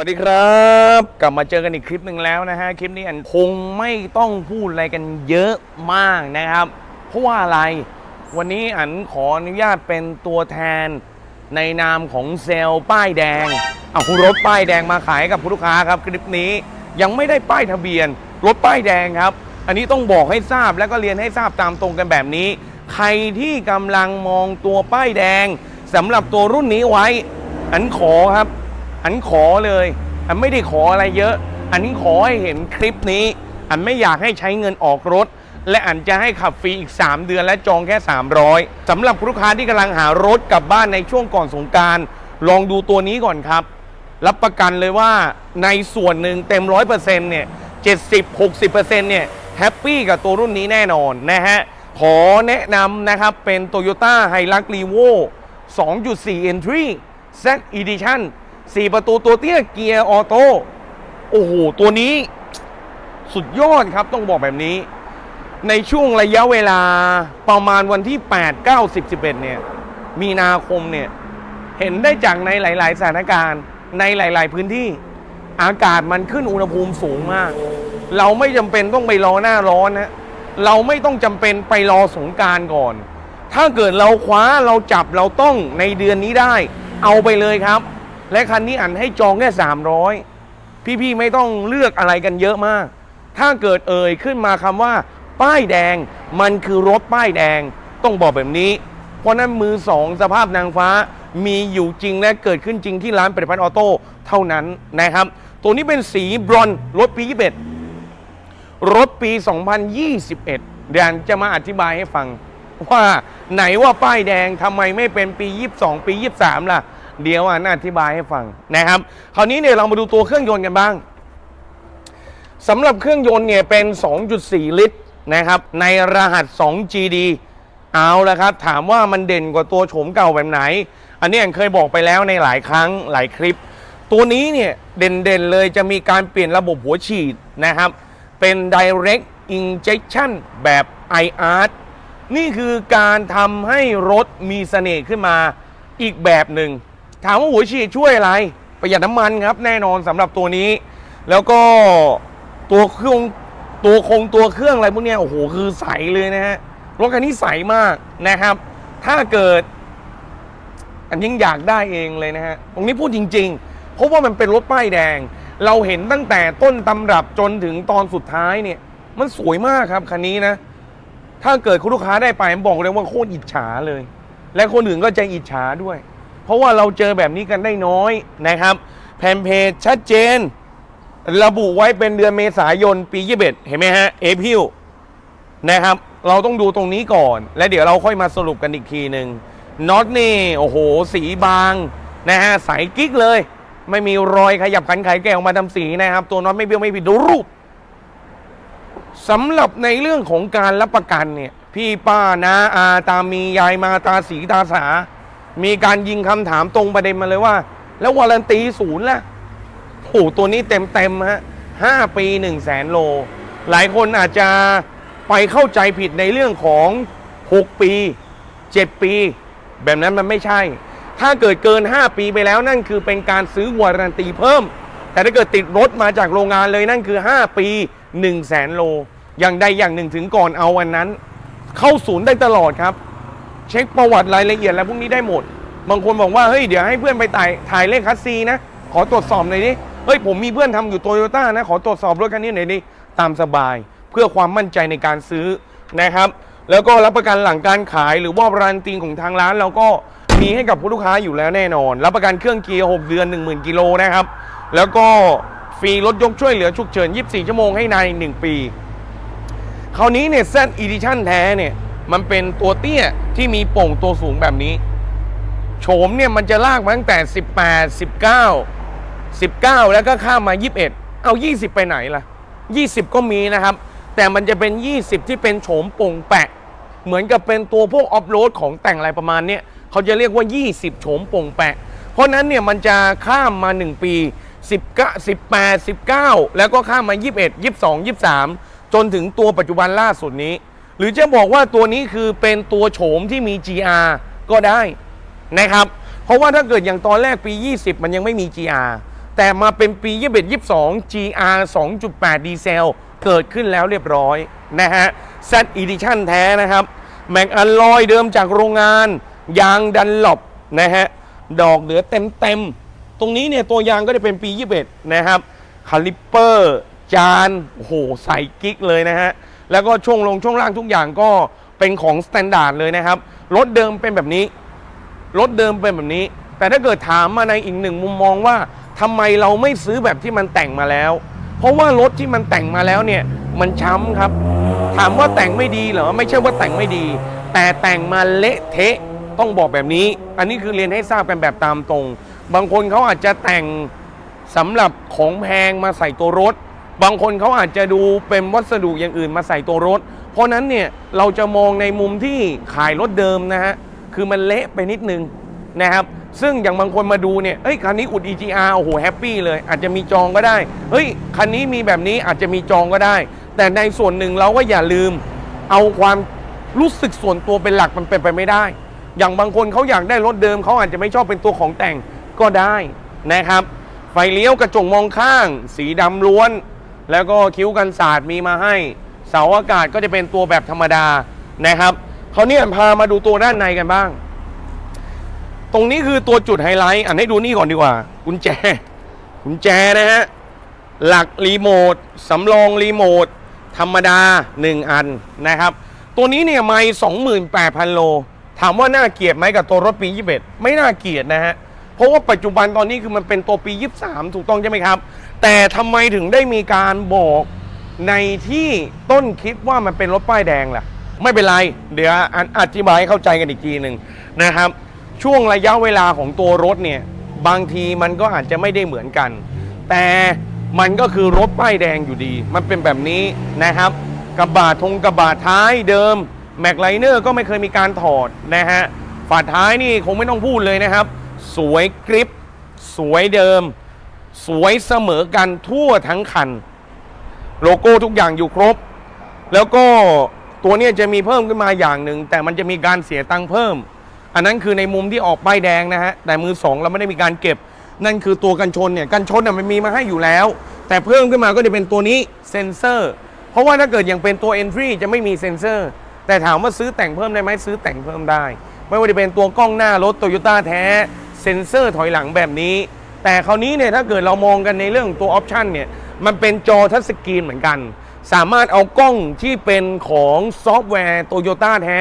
วัสดีครับ กลับมาเจอกันอีกคลิปหนึ่งแล้วนะฮะ คลิปนี้อันคงไม่ต้องพูดอะไรกันเยอะมากนะครับ เพราะว่าอะไร วันนี้อันขออนุญาตเป็นตัวแทนในนามของเซลล์ป้ายแดง เอารถป้ายแดงมาขายกับผู้ลูกค้าครับ คลิปนี้ยังไม่ได้ป้ายทะเบียน รถป้ายแดงครับ อันนี้ต้องบอกให้ทราบและก็เรียนให้ทราบตามตรงกันแบบนี้ ใครที่กำลังมองตัวป้ายแดงสำหรับตัวรุ่นนี้ไว้ อันขอครับ อันขอเลย อันไม่ได้ขออะไรเยอะ อันนี้ขอให้เห็นคลิปนี้ อันไม่อยากให้ใช้เงินออกรถ และอันจะให้ขับฟรีอีก 3 เดือนและจองแค่ 300สำหรับลูกค้าที่กำลังหารถกลับบ้านในช่วงก่อนสงการลองดูตัวนี้ก่อนครับ รับประกันเลยว่าในส่วนหนึ่งเต็ม 100%เนี่ย70-60%เนี่ยแฮปปี้กับตัวรุ่นนี้แน่นอนนะฮะขอแนะนำนะครับเป็น Toyota Hilux Revo 2.4 Entry Z Edition 4ประตูตัวเตี้ยเกียร์ออโต้โอ้โห ตัวนี้สุดยอดครับต้องบอกแบบนี้ ในช่วงระยะเวลาประมาณวันที่ 8 9 10 11 เนี่ย มีนาคมเนี่ย เห็นได้จากในหลาย ๆ สถานการณ์ในหลาย ๆ พื้นที่อากาศมันขึ้นอุณหภูมิสูงมาก เราไม่จำเป็นต้องไปรอหน้าร้อนนะเราไม่ต้องจำเป็นไปรอสงการก่อน ถ้าเกิดเราคว้าเราจับเราต้องในเดือนนี้ได้ เอาไปเลยครับ และคันนี้อันให้จองแค่300 พี่ๆไม่ต้องเลือกอะไรกันเยอะมาก ถ้าเกิดเอ่ยขึ้นมาคำว่า ป้ายแดง มันคือรถป้ายแดง ต้องบอกแบบนี้ เพราะนั้นมือสองสภาพนางฟ้ามีอยู่จริงและเกิดขึ้นจริงที่ร้านผลิตภัณฑ์ออโต้เท่านั้นนะครับ ตัวนี้เป็นสีบรอนรถปี 21 รถปี 2021 เดี๋ยวจะมาอธิบายให้ฟังว่าไหนว่าป้ายแดงทำไมไม่เป็นปี 22 ปี 23 ล่ะ เดี๋ยวอ่านอธิบายให้ฟังนะครับ คราวนี้เนี่ยเรามาดูตัวเครื่องยนต์กันบ้างสำหรับเครื่องยนต์เนี่ยเป็น 2.4 ลิตรนะครับในรหัส 2GD เอาละครับ ถามว่ามันเด่นกว่าตัวโฉมเก่าแบบไหน อันนี้อันเคยบอกไปแล้วในหลายครั้งหลายคลิป ตัวนี้เนี่ยเด่นๆเลยจะมีการเปลี่ยนระบบหัวฉีดนะครับ เป็น direct injection แบบ IR นี่คือการทำให้รถมีเสน่ห์ขึ้นมาอีกแบบหนึ่ง ถามว่าหัวฉีดช่วยอะไร ประหยัดน้ำมันครับ แน่นอนสำหรับตัวนี้ แล้วก็ตัวเครื่องตัวคงตัวเครื่องอะไรพวกนี้โอ้โหคือใสเลยนะฮะรถคันนี้ใสมากนะครับ ถ้าเกิด อันยิ่งอยากได้เองเลยนะฮะตรงนี้พูดจริงๆ เพราะว่ามันเป็นรถป้ายแดง เราเห็นตั้งแต่ต้นตำรับจนถึงตอนสุดท้ายเนี่ย มันสวยมากครับคันนี้นะ ถ้าเกิดคุณลูกค้าได้ไปผมบอกเลยว่าโคตรอิจฉาเลย และคนอื่นก็จะอิจฉาด้วย เพราะว่าเราเจอแบบนี้กันได้น้อยนะครับ แผ่นเพจชัดเจน ระบุไว้เป็นเดือนเมษายนปี21เห็นไหมฮะเอพิลนะครับ เราต้องดูตรงนี้ก่อน และเดี๋ยวเราค่อยมาสรุปกันอีกทีหนึ่งน็อตนี่ โอ้โห สีบางนะฮะใสกิ๊กเลย ไม่มีรอยขยับขันไขแกะออกมาทำสีนะครับ ตัวน็อตไม่เบี้ยวไม่ผิดดูรูปสำหรับในเรื่องของการรับประกันเนี่ย พี่ป้านาอาตามียายมาตาสีตาสา มีการยิงคำถามตรงประเด็นมาเลยว่า แล้ววารันตีศูนย์ล่ะโอ้ตัวนี้เต็มเต็มฮะห้าปีหนึ่งแสนโล หลายคนอาจจะไปเข้าใจผิดในเรื่องของ 6 ปี 7 ปี แบบนั้นมันไม่ใช่ ถ้าเกิดเกิน 5 ปีไปแล้วนั่นคือเป็นการซื้อวารันตีเพิ่ม แต่ถ้าเกิดติดรถมาจากโรงงานเลยนั่นคือ 5 ปี1 0 0 0 0แสนโล อย่างใดอย่างหนึ่งถึงก่อนเอาวันนั้น เข้าศูนย์ได้ตลอดครับ เช็คประวัติรายละเอียดอะไรพวกนี้ได้หมด บางคนบอกว่าเฮ้ยเดี๋ยวให้เพื่อนไปถ่ายถ่ายเลขคัสซีนะ ขอตรวจสอบหน่อยดิเฮ้ยผมมีเพื่อนทำอยู่โตโยต้านะ ขอตรวจสอบรถคันนี้หน่อยดิตามสบายเพื่อความมั่นใจในการซื้อนะครับ แล้วก็รับประกันหลังการขายหรือว่าบรันตีของทางร้านเราก็มีให้กับผู้ลูกค้าอยู่แล้วแน่นอน รับประกันเครื่องเกียร์ 6 เดือน 10,000 กิโลนะครับ แล้วก็ฟรีรถยกช่วยเหลือฉุกเฉิน 24 ชั่วโมงให้ใน 1 ปี คราวนี้เนี่ย Z Edition แท้เนี่ย มันเป็นตัวเตี้ย ที่มีโป่งตัวสูงแบบนี้ โฉมเนี่ยมันจะลากมาตั้งแต่ 18 19 19 แล้วก็ข้ามมา 21 เอา 20 ไปไหนล่ะ 20 ก็มีนะครับ แต่มันจะเป็น 20 ที่เป็นโฉมโป่งแปะ เหมือนกับเป็นตัวพวกออฟโรดของแต่งอะไรประมาณเนี้ยเขาจะเรียกว่า 20 โฉมโป่งแปะ เพราะนั้นเนี่ยมันจะข้ามมา 1 ปี 19 18 19 แล้วก็ข้ามมา 21 22 23 จนถึงตัวปัจจุบันล่าสุดนี้ หรือจะบอกว่าตัวนี้คือเป็นตัวโฉมที่มี GR ก็ได้นะครับ เพราะว่าถ้าเกิดอย่างตอนแรกปี 20 มันยังไม่มี GR แต่มาเป็นปี 21 22 GR 2.8 ดีเซล เกิดขึ้นแล้วเรียบร้อยนะฮะ Z Edition แท้นะครับ แม็กอลลอยเดิมจากโรงงาน ยางดันหลบนะฮะ ดอกเหลือเต็มเต็มๆตรงนี้เนี่ยตัวยางก็จะเป็นปี 21 นะครับ คาลิปเปอร์ จาน โอ้โห ใส่กิ๊กเลยนะฮะ แล้วก็ช่วงลงช่วงล่างทุกอย่างก็เป็นของสแตนดาร์ดเลยนะครับ รถเดิมเป็นแบบนี้ รถเดิมเป็นแบบนี้ แต่ถ้าเกิดถามมาในอีกหนึ่งมุมมองว่าทำไมเราไม่ซื้อแบบที่มันแต่งมาแล้ว เพราะว่ารถที่มันแต่งมาแล้วเนี่ยมันช้ำครับ ถามว่าแต่งไม่ดีเหรอไม่ใช่ว่าแต่งไม่ดี แต่แต่งมาเละเทะต้องบอกแบบนี้ อันนี้คือเรียนให้ทราบกันแบบตามตรง บางคนเขาอาจจะแต่งสำหรับของแพงมาใส่ตัวรถ บางคนเขาอาจจะดูเป็นวัสดุอย่างอื่นมาใส่ตัวรถ เพราะนั้นเนี่ยเราจะมองในมุมที่ขายรถเดิมนะฮะ คือมันเละไปนิดนึงนะครับ ซึ่งอย่างบางคนมาดูเนี่ย เอ้ยคันนี้อุด EGR โอ้โหแฮปปี้เลย อาจจะมีจองก็ได้ เฮ้ยคันนี้มีแบบนี้อาจจะมีจองก็ได้ แต่ในส่วนหนึ่งเราก็อย่าลืม เอาความรู้สึกส่วนตัวเป็นหลักมันเป็นไปไม่ได้ อย่างบางคนเขาอยากได้รถเดิมเขาอาจจะไม่ชอบเป็นตัวของแต่งก็ได้นะครับ ไฟเลี้ยวกระจกมองข้าง สีดำล้วน แล้วก็คิ้วกันศาสตร์มีมาให้ เสาอากาศก็จะเป็นตัวแบบธรรมดานะครับเขาเนี่ยพามาดูตัวด้านในกันบ้าง ตรงนี้คือตัวจุดไฮไลท์อันให้ดูนี่ก่อนดีกว่า กุญแจ กุญแจนะฮะ หลักรีโมทสำรองรีโมทธรรมดา 1 อันนะครับ ตัวนี้เนี่ยไม่28,000 โล ถามว่าน่าเกลียดไหมกับตัวรถปี 21 ไม่น่าเกลียดนะฮะ เพราะว่าปัจจุบันตอนนี้คือมันเป็นตัวปี 23 ถูกต้องใช่ไหมครับ แต่ทำไมถึงได้มีการบอกในที่ต้นคิดว่ามันเป็นรถป้ายแดงล่ะ ไม่เป็นไร เดี๋ยวอันอธิบายให้เข้าใจกันอีกทีหนึ่งนะครับ ช่วงระยะเวลาของตัวรถเนี่ย บางทีมันก็อาจจะไม่ได้เหมือนกัน แต่มันก็คือรถป้ายแดงอยู่ดี มันเป็นแบบนี้นะครับกระบะทงกระบะท้ายเดิมแม็กไลเนอร์ก็ไม่เคยมีการถอดนะฮะฝาท้ายนี่คงไม่ต้องพูดเลยนะครับ สวยกริปสวยเดิม สวยเสมอกันทั่วทั้งคัน โลโก้ทุกอย่างอยู่ครบ แล้วก็ตัวนี้จะมีเพิ่มขึ้นมาอย่างหนึ่ง แต่มันจะมีการเสียตังค์เพิ่ม อันนั้นคือในมุมที่ออกป้ายแดงนะฮะ แต่มือสองเราไม่ได้มีการเก็บ นั่นคือตัวกันชนเนี่ย กันชนน่ะมันมีมาให้อยู่แล้ว แต่เพิ่มขึ้นมาก็จะเป็นตัวนี้เซนเซอร์ เพราะว่าถ้าเกิดยังเป็นตัว Entry จะไม่มีเซนเซอร์ แต่ถามว่าซื้อแต่งเพิ่มได้ไหมซื้อแต่งเพิ่มได้ ไม่ว่าจะเป็นตัวกล้องหน้ารถโตโยต้าแท้ เซนเซอร์ถอยหลังแบบนี้ แต่คราวนี้เนี่ยถ้าเกิดเรามองกันในเรื่องตัวออปชันเนี่ยมันเป็นจอทัชสกรีนเหมือนกัน สามารถเอากล้องที่เป็นของซอฟต์แวร์โตโยต้าแท้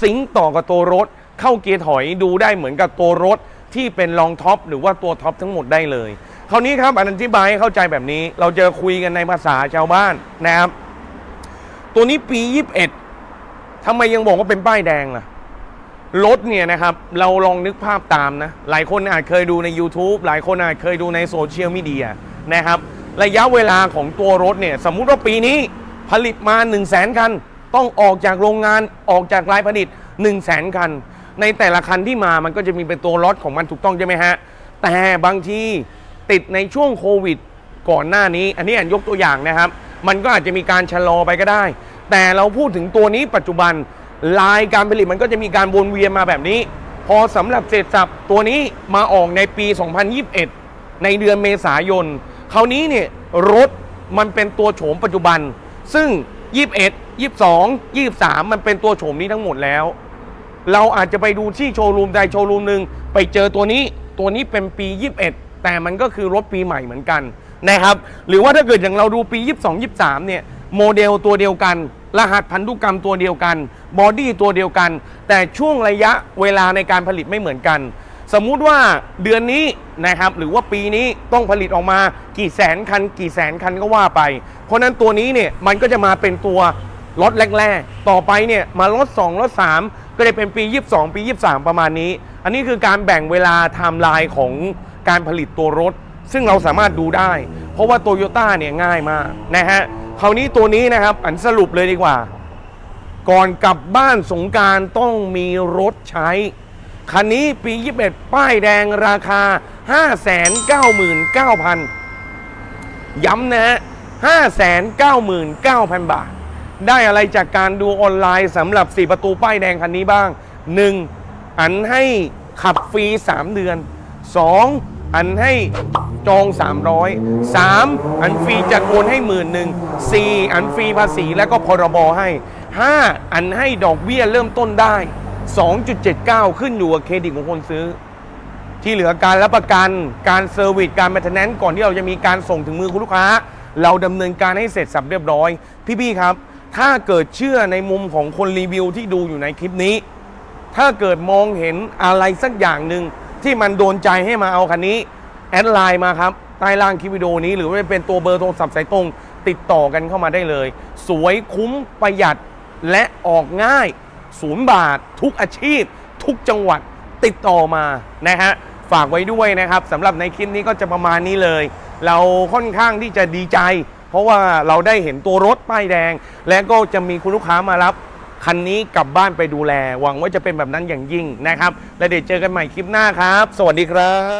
ซิงต่อกับตัวรถ เข้าเกียร์ถอยดูได้เหมือนกับตัวรถที่เป็นรองท็อปหรือว่าตัวท็อปทั้งหมดได้เลย คราวนี้ครับอธิบายให้เข้าใจแบบนี้ เราจะคุยกันในภาษาชาวบ้านนะครับ ตัวนี้ปี 21ทำไมยังบอกว่าเป็นป้ายแดงล่ะ รถเนี่ยนะครับเราลองนึกภาพตามนะ หลายคนอาจเคยดูใน YouTube หลายคนอาจเคยดูในโซเชียลมีเดียนะครับ ระยะเวลาของตัวรถเนี่ยสมมุติว่าปีนี้ผลิตมา 1 0 0 0 0แสนคัน ต้องออกจากโรงงานออกจากรายผลิต 1 0 0 0 0แสนคัน ในแต่ละคันที่มามันก็จะมีเป็นตัวรถของมันถูกต้องใช่ไหมฮะ แต่บางทีติดในช่วงโควิด ก่อนหน้านี้ อันนี้อันยกตัวอย่างนะครับ มันก็อาจจะมีการชะลอไปก็ได้ แต่เราพูดถึงตัวนี้ปัจจุบัน ลายการผลิตมันก็จะมีการวนเวียนมาแบบนี้ พอสำหรับเสร็จสับตัวนี้มาออกในปี 2021 ในเดือนเมษายนคราวนี้เนี่ยรถมันเป็นตัวโฉมปัจจุบัน ซึ่ง 21 22 23 มันเป็นตัวโฉมนี้ทั้งหมดแล้ว เราอาจจะไปดูที่โชว์รูมใดโชว์รูมหนึ่งไปเจอตัวนี้ตัวนี้เป็นปี 21 แต่มันก็คือรถปีใหม่เหมือนกันนะครับ หรือว่าถ้าเกิดอย่างเราดูปี 22 23 เนี่ยโมเดลตัวเดียวกัน รหัสพันธุกรรมตัวเดียวกัน บอดี้ตัวเดียวกัน แต่ช่วงระยะเวลาในการผลิตไม่เหมือนกัน สมมุติว่าเดือนนี้นะครับหรือว่าปีนี้ต้องผลิตออกมากี่แสนคัน กี่แสนคันก็ว่าไป เพราะนั้นตัวนี้เนี่ยมันก็จะมาเป็นตัวล็อตแรกๆ ต่อไปเนี่ยมาล็อต2ล็อต3 ก็จะเป็นปี 22 ปี 23 ประมาณนี้ อันนี้คือการแบ่งเวลาไทม์ไลน์ของการผลิตตัวรถ ซึ่งเราสามารถดูได้ เพราะว่าโตโยต้าเนี่ยง่ายมากนะฮะคราวนี้ตัวนี้นะครับอันสรุปเลยดีกว่า ก่อนกลับบ้านสงการต้องมีรถใช้ คันนี้ปี 21 ป้ายแดงราคา 599,000 ย้ำนะฮะ 599,000 บาท ได้อะไรจากการดูออนไลน์สำหรับ 4 ประตูป้ายแดงคันนี้บ้าง 1. อันให้ขับฟรี 3 เดือน 2. อันให้จอง 300 3 อันฟรีจะโอนให้หมื่นหนึ่ง 4 อันฟรีภาษีแล้วก็พรบให้ 5 อันให้ดอกเบี้ยเริ่มต้นได้ 2.79 ขึ้นอยู่กับเครดิตของคนซื้อ ที่เหลือการรับประกันการเซอร์วิสการแมทแนนก่อนที่เราจะมีการส่งถึงมือคุณลูกค้า เราดำเนินการให้เสร็จสับเรียบร้อย พี่ๆครับ ถ้าเกิดเชื่อในมุมของคนรีวิวที่ดูอยู่ในคลิปนี้ ถ้าเกิดมองเห็นอะไรสักอย่างหนึ่งที่มันโดนใจให้มาเอาคันนี้แอดไลน์มาครับใต้ล่างคลิปวิดีโอนี้หรือว่าเป็นตัวเบอร์โทรศัพท์สายตรง ติดต่อกันเข้ามาได้เลย สวยคุ้มประหยัด และออกง่ายศูนย์บาท ทุกอาชีพ ทุกจังหวัดติดต่อมานะฮะฝากไว้ด้วยนะครับสำหรับในคลิปนี้ก็จะประมาณนี้เลย เราค่อนข้างที่จะดีใจ เพราะว่าเราได้เห็นตัวรถป้ายแดง และก็จะมีคุณลูกค้ามารับคันนี้กลับบ้านไปดูแล หวังว่าจะเป็นแบบนั้นอย่างยิ่งนะครับ และเดี๋ยวเจอกันใหม่คลิปหน้าครับ สวัสดีครับ